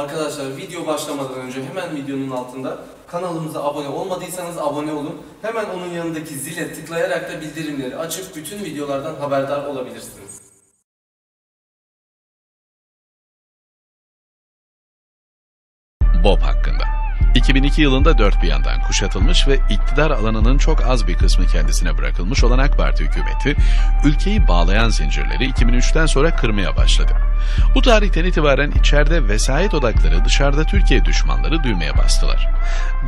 Arkadaşlar video başlamadan önce hemen videonun altında kanalımıza abone olmadıysanız abone olun. Hemen onun yanındaki zile tıklayarak da bildirimleri açıp bütün videolardan haberdar olabilirsiniz. 2002 yılında dört bir yandan kuşatılmış ve iktidar alanının çok az bir kısmı kendisine bırakılmış olan AK Parti hükümeti, ülkeyi bağlayan zincirleri 2003'ten sonra kırmaya başladı. Bu tarihten itibaren içeride vesayet odakları dışarıda Türkiye düşmanları düğmeye bastılar.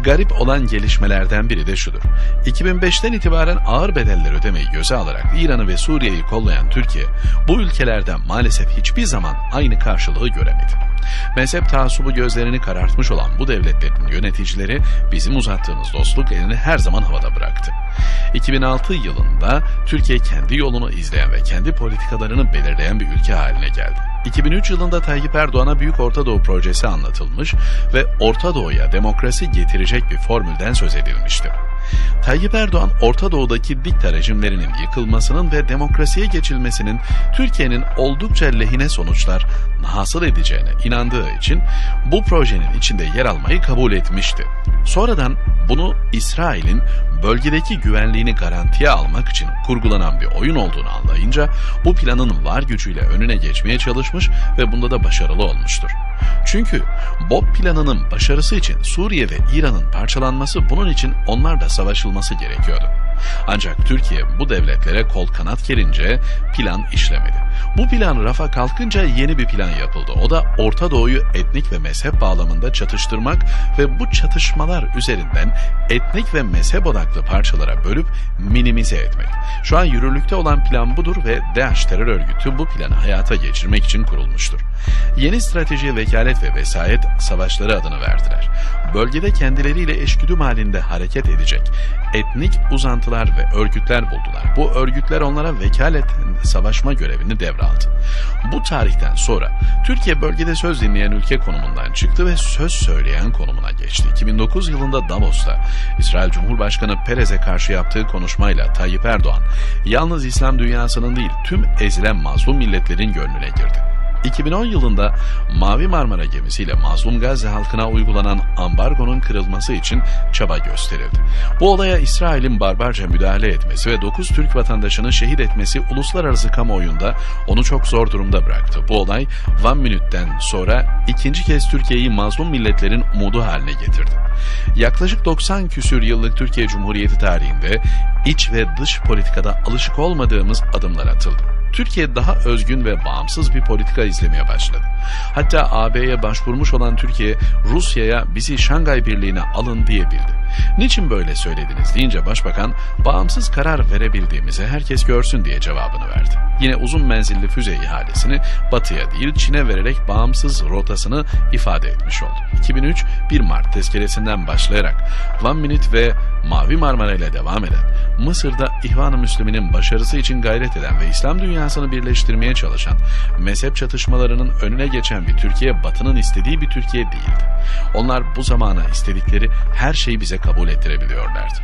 Garip olan gelişmelerden biri de şudur. 2005'ten itibaren ağır bedeller ödemeyi göze alarak İran'ı ve Suriye'yi kollayan Türkiye, bu ülkelerden maalesef hiçbir zaman aynı karşılığı göremedi. Mezhep taassubu gözlerini karartmış olan bu devletlerin yöneticileri bizim uzattığımız dostluk elini her zaman havada bıraktı. 2006 yılında Türkiye kendi yolunu izleyen ve kendi politikalarını belirleyen bir ülke haline geldi. 2003 yılında Tayyip Erdoğan'a Büyük Orta Doğu projesi anlatılmış ve Orta Doğu'ya demokrasi getirecek bir formülden söz edilmişti. Tayyip Erdoğan Orta Doğu'daki dikta rejimlerinin yıkılmasının ve demokrasiye geçilmesinin Türkiye'nin oldukça lehine sonuçlar hasıl edeceğine inandığı için bu projenin içinde yer almayı kabul etmişti. Sonradan bunu İsrail'in bölgedeki güvenliğini garantiye almak için kurgulanan bir oyun olduğunu anlayınca bu planın var gücüyle önüne geçmeye çalışmış ve bunda da başarılı olmuştur. Çünkü Bob planının başarısı için Suriye ve İran'ın parçalanması bunun için onlarla savaşılması gerekiyordu. Ancak Türkiye bu devletlere kol kanat gerince plan işlemedi. Bu plan rafa kalkınca yeni bir plan yapıldı. O da Orta Doğu'yu etnik ve mezhep bağlamında çatıştırmak ve bu çatışmalar üzerinden etnik ve mezhep odaklı parçalara bölüp minimize etmek. Şu an yürürlükte olan plan budur ve DAEŞ terör örgütü bu planı hayata geçirmek için kurulmuştur. Yeni strateji vekalet ve vesayet savaşları adını verdiler. Bölgede kendileriyle eşgüdüm halinde hareket edecek etnik uzantılar ve örgütler buldular. Bu örgütler onlara vekaleten savaşma görevini devraldı. Bu tarihten sonra Türkiye bölgede söz dinleyen ülke konumundan çıktı ve söz söyleyen konumuna geçti. 2009 yılında Davos'ta İsrail Cumhurbaşkanı Perez'e karşı yaptığı konuşmayla Tayyip Erdoğan yalnız İslam dünyasının değil tüm ezilen mazlum milletlerin gönlüne girdi. 2010 yılında Mavi Marmara gemisiyle mazlum Gazze halkına uygulanan ambargonun kırılması için çaba gösterildi. Bu olaya İsrail'in barbarca müdahale etmesi ve 9 Türk vatandaşını şehit etmesi uluslararası kamuoyunda onu çok zor durumda bıraktı. Bu olay One Minute'den sonra ikinci kez Türkiye'yi mazlum milletlerin umudu haline getirdi. Yaklaşık 90 küsür yıllık Türkiye Cumhuriyeti tarihinde iç ve dış politikada alışık olmadığımız adımlar atıldı. Türkiye daha özgün ve bağımsız bir politika izlemeye başladı. Hatta AB'ye başvurmuş olan Türkiye, Rusya'ya bizi Şangay Birliği'ne alın diyebildi. Niçin böyle söylediniz deyince başbakan, bağımsız karar verebildiğimizi herkes görsün diye cevabını verdi. Yine uzun menzilli füze ihalesini batıya değil Çin'e vererek bağımsız rotasını ifade etmiş oldu. 2003 1 Mart tezkeresinden başlayarak One Minute ve Mavi Marmara ile devam eden, Mısır'da İhvan-ı Müslümin'in başarısı için gayret eden ve İslam dünyasını birleştirmeye çalışan, mezhep çatışmalarının önüne geçen bir Türkiye, Batı'nın istediği bir Türkiye değildi. Onlar bu zamana istedikleri her şeyi bize kabul ettirebiliyorlardı.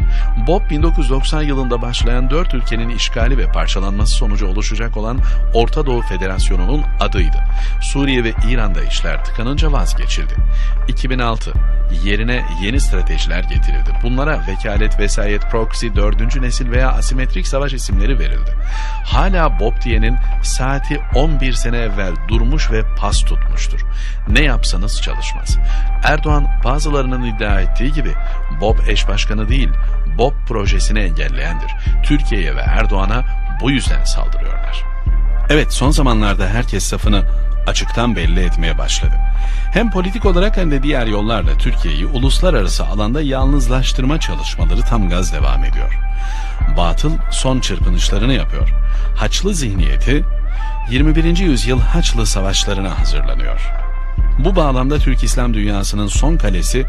Bob 1990 yılında başlayan dört ülkenin işgali ve parçalanması sonucu oluşacak olan Orta Doğu Federasyonu'nun adıydı. Suriye ve İran'da işler tıkanınca vazgeçildi. 2006 yerine yeni stratejiler getirildi. Bunlara vekalet, vesayet, proxy, dördüncü nesil veya asimetrik savaş isimleri verildi. Hala Bob diyenin saati 11 sene evvel durmuş ve pas tutmuştur. Ne yapsanız çalışmaz. Erdoğan bazılarının iddia ettiği gibi Bob eş başkanı değil, Bob projesini engelleyendir. Türkiye'ye ve Erdoğan'a bu yüzden saldırıyorlar. Evet son zamanlarda herkes safını açıktan belli etmeye başladı. Hem politik olarak hem de diğer yollarla Türkiye'yi uluslararası alanda yalnızlaştırma çalışmaları tam gaz devam ediyor. Batıl son çırpınışlarını yapıyor. Haçlı zihniyeti 21. yüzyıl Haçlı savaşlarına hazırlanıyor. Bu bağlamda Türk İslam dünyasının son kalesi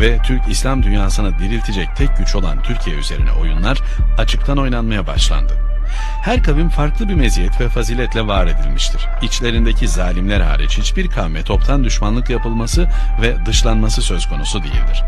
ve Türk İslam dünyasını diriltecek tek güç olan Türkiye üzerine oyunlar açıktan oynanmaya başlandı. Her kavim farklı bir meziyet ve faziletle var edilmiştir. İçlerindeki zalimler hariç hiçbir kavme toptan düşmanlık yapılması ve dışlanması söz konusu değildir.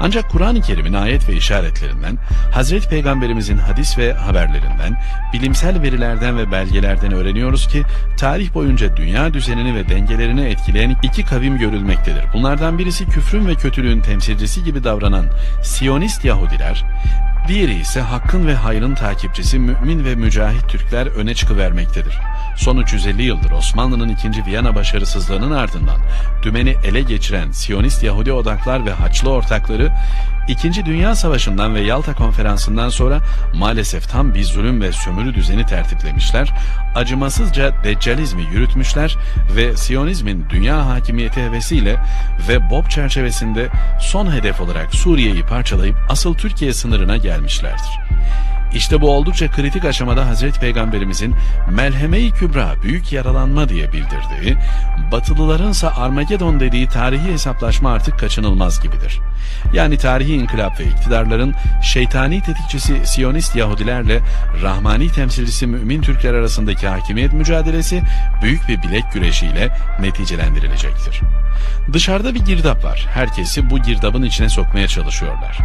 Ancak Kur'an-ı Kerim'in ayet ve işaretlerinden, Hazreti Peygamberimizin hadis ve haberlerinden, bilimsel verilerden ve belgelerden öğreniyoruz ki tarih boyunca dünya düzenini ve dengelerini etkileyen iki kavim görülmektedir. Bunlardan birisi küfrün ve kötülüğün temsilcisi gibi davranan Siyonist Yahudiler, Diğeri ise hakkın ve hayrın takipçisi mümin ve mücahit Türkler öne çıkıvermektedir. Son 350 yıldır Osmanlı'nın ikinci Viyana başarısızlığının ardından dümeni ele geçiren Siyonist Yahudi odaklar ve Haçlı ortakları İkinci Dünya Savaşı'ndan ve Yalta Konferansı'ndan sonra maalesef tam bir zulüm ve sömürü düzeni tertiplemişler, acımasızca deccalizmi yürütmüşler ve Siyonizmin dünya hakimiyeti hevesiyle ve BOP çerçevesinde son hedef olarak Suriye'yi parçalayıp asıl Türkiye sınırına gelmişlerdir. İşte bu oldukça kritik aşamada Hazreti Peygamberimizin Melheme-i Kübra büyük yaralanma diye bildirdiği, Batılılarınsa Armagedon dediği tarihi hesaplaşma artık kaçınılmaz gibidir. Yani tarihi inkılap ve iktidarların şeytani tetikçisi Siyonist Yahudilerle Rahmani temsilcisi mümin Türkler arasındaki hakimiyet mücadelesi büyük bir bilek güreşiyle neticelendirilecektir. Dışarıda bir girdap var. Herkesi bu girdabın içine sokmaya çalışıyorlar.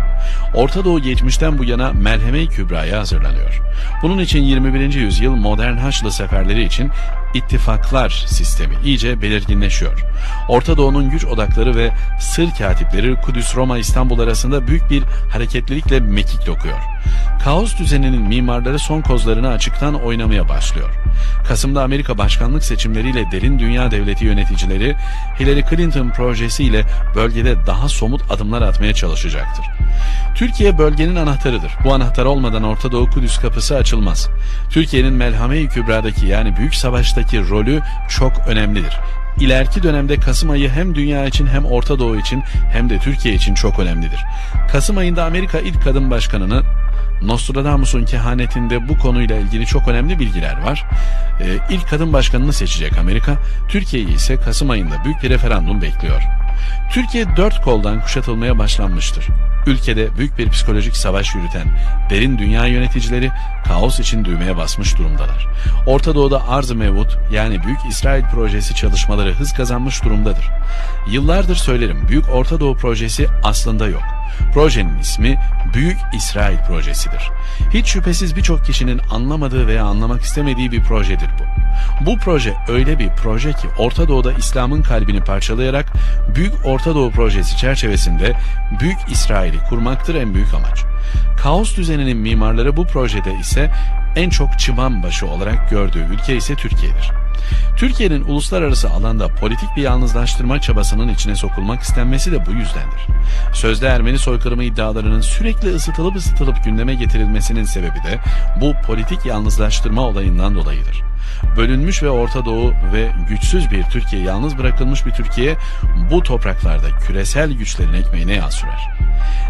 Orta Doğu geçmişten bu yana Melheme-i Kübra'ya hazırlanıyor. Bunun için 21. yüzyıl modern Haçlı seferleri için ittifaklar sistemi iyice belirginleşiyor. Orta Doğu'nun güç odakları ve sır katipleri Kudüs, Roma, İstanbul arasında büyük bir hareketlilikle mekik dokuyor. Kaos düzeninin mimarları son kozlarını açıktan oynamaya başlıyor. Kasım'da Amerika başkanlık seçimleriyle derin dünya devleti yöneticileri Hillary Clinton projesiyle bölgede daha somut adımlar atmaya çalışacaktır. Türkiye bölgenin anahtarıdır. Bu anahtar olmadan Orta Doğu Kudüs kapısı açılmaz. Türkiye'nin Melhame-i Kübra'daki yani büyük savaştaki rolü çok önemlidir. İleriki dönemde Kasım ayı hem dünya için hem Orta Doğu için hem de Türkiye için çok önemlidir. Kasım ayında Amerika ilk kadın başkanını Nostradamus'un kehanetinde bu konuyla ilgili çok önemli bilgiler var. Ee, ilk kadın başkanını seçecek Amerika, Türkiye'yi ise Kasım ayında büyük bir referandum bekliyor. Türkiye dört koldan kuşatılmaya başlanmıştır. Ülkede büyük bir psikolojik savaş yürüten derin dünya yöneticileri kaos için düğmeye basmış durumdalar. Orta Doğu'da arz-ı mevut yani Büyük İsrail projesi çalışmaları hız kazanmış durumdadır. Yıllardır söylerim Büyük Orta Doğu projesi aslında yok. Projenin ismi Büyük İsrail Projesi'dir. Hiç şüphesiz birçok kişinin anlamadığı veya anlamak istemediği bir projedir bu. Bu proje öyle bir proje ki Orta Doğu'da İslam'ın kalbini parçalayarak Büyük Orta Doğu Projesi çerçevesinde Büyük İsrail'i kurmaktır en büyük amaç. Kaos düzeninin mimarları bu projede ise en çok çıban başı olarak gördüğü ülke ise Türkiye'dir. Türkiye'nin uluslararası alanda politik bir yalnızlaştırma çabasının içine sokulmak istenmesi de bu yüzdendir. Sözde Ermeni soykırımı iddialarının sürekli ısıtılıp ısıtılıp gündeme getirilmesinin sebebi de bu politik yalnızlaştırma olayından dolayıdır. Bölünmüş ve Orta Doğu ve güçsüz bir Türkiye, yalnız bırakılmış bir Türkiye bu topraklarda küresel güçlerin ekmeğine yağ sürer.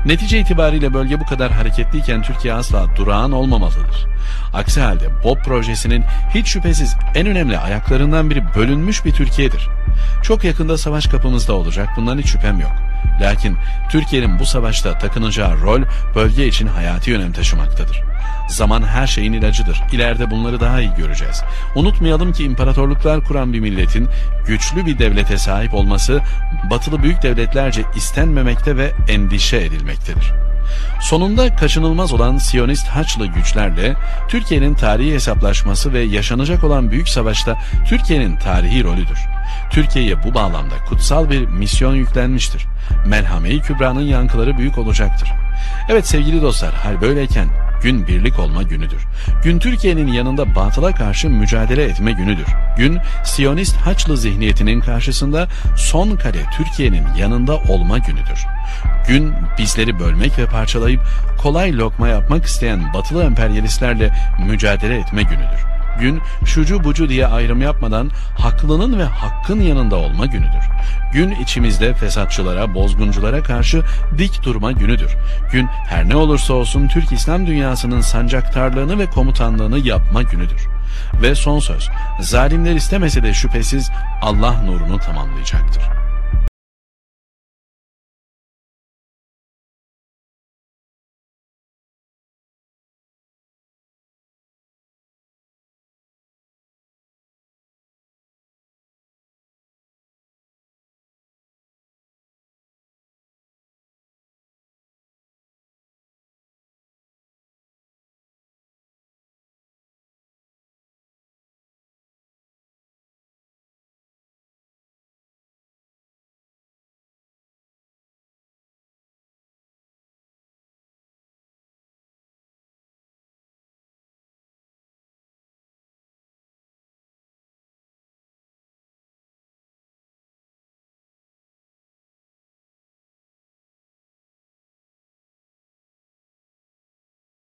Netice itibariyle bölge bu kadar hareketliyken Türkiye asla durağan olmamalıdır. Aksi halde BOP projesinin hiç şüphesiz en önemli ayaklarından biri bölünmüş bir Türkiye'dir. Çok yakında savaş kapımızda olacak bundan hiç şüphem yok. Lakin Türkiye'nin bu savaşta takınacağı rol bölge için hayati önem taşımaktadır. Zaman her şeyin ilacıdır. İleride bunları daha iyi göreceğiz. Unutmayalım ki imparatorluklar kuran bir milletin güçlü bir devlete sahip olması batılı büyük devletlerce istenmemekte ve endişe edilmektedir. Sonunda kaçınılmaz olan Siyonist Haçlı güçlerle Türkiye'nin tarihi hesaplaşması ve yaşanacak olan büyük savaşta Türkiye'nin tarihi rolüdür. Türkiye'ye bu bağlamda kutsal bir misyon yüklenmiştir. Melhame-i Kübra'nın yankıları büyük olacaktır. Evet sevgili dostlar, hal böyleyken Gün birlik olma günüdür. Gün Türkiye'nin yanında batıla karşı mücadele etme günüdür. Gün Siyonist Haçlı zihniyetinin karşısında son kale Türkiye'nin yanında olma günüdür. Gün bizleri bölmek ve parçalayıp kolay lokma yapmak isteyen batılı emperyalistlerle mücadele etme günüdür. Gün şucu bucu diye ayrım yapmadan haklının ve hakkın yanında olma günüdür. Gün içimizde fesatçılara, bozgunculara karşı dik durma günüdür. Gün her ne olursa olsun Türk İslam dünyasının sancaktarlığını ve komutanlığını yapma günüdür. Ve son söz, zalimler istemese de şüphesiz Allah nurunu tamamlayacaktır.